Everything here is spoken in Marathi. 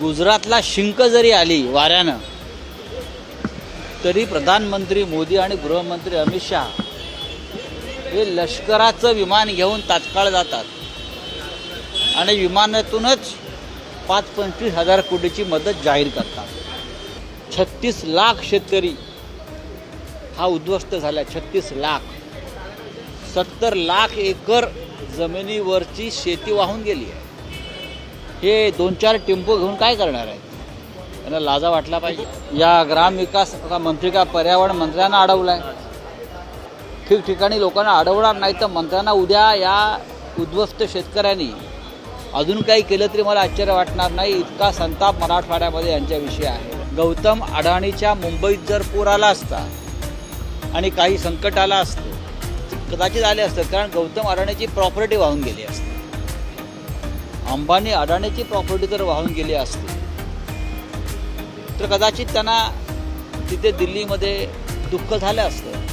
गुजरातला शिंक जरी आली वाऱ्यानं तरी प्रधानमंत्री मोदी आणि गृहमंत्री अमित शहा हे लष्कराचं विमान घेऊन तात्काळ जातात. आणि विमानातूनच पाच पंचवीस हजार कोटीची मदत जाहीर करतात. छत्तीस लाख शेतकरी हा उद्ध्वस्त झाला. छत्तीस लाख. सत्तर लाख एकर जमिनीवरची शेती वाहून गेली आहे. हे दोन चार टेम्पो घेऊन काय करणार आहेत त्यांना लाजा वाटला पाहिजे. या ग्रामविकास मंत्री का पर्यावरण मंत्र्यांना अडवलाय. ठिकठिकाणी लोकांना अडवणार नाही तर मंत्र्यांना उद्या या उद्ध्वस्त शेतकऱ्यांनी अजून काही केलं तरी मला आश्चर्य वाटणार नाही. इतका संताप मराठवाड्यामध्ये यांच्याविषयी आहे. गौतम अडाणीच्या मुंबईत जर पूर आला असता आणि काही संकट आला असतं कदाचित आले असतं कारण गौतम अडाणीची प्रॉपर्टी वाहून गेली असते. अंबानी अडाणीची प्रॉपर्टी जर वाहून गेली असते तर कदाचित त्यांना तिथे दिल्लीमध्ये दुःख झालं असतं.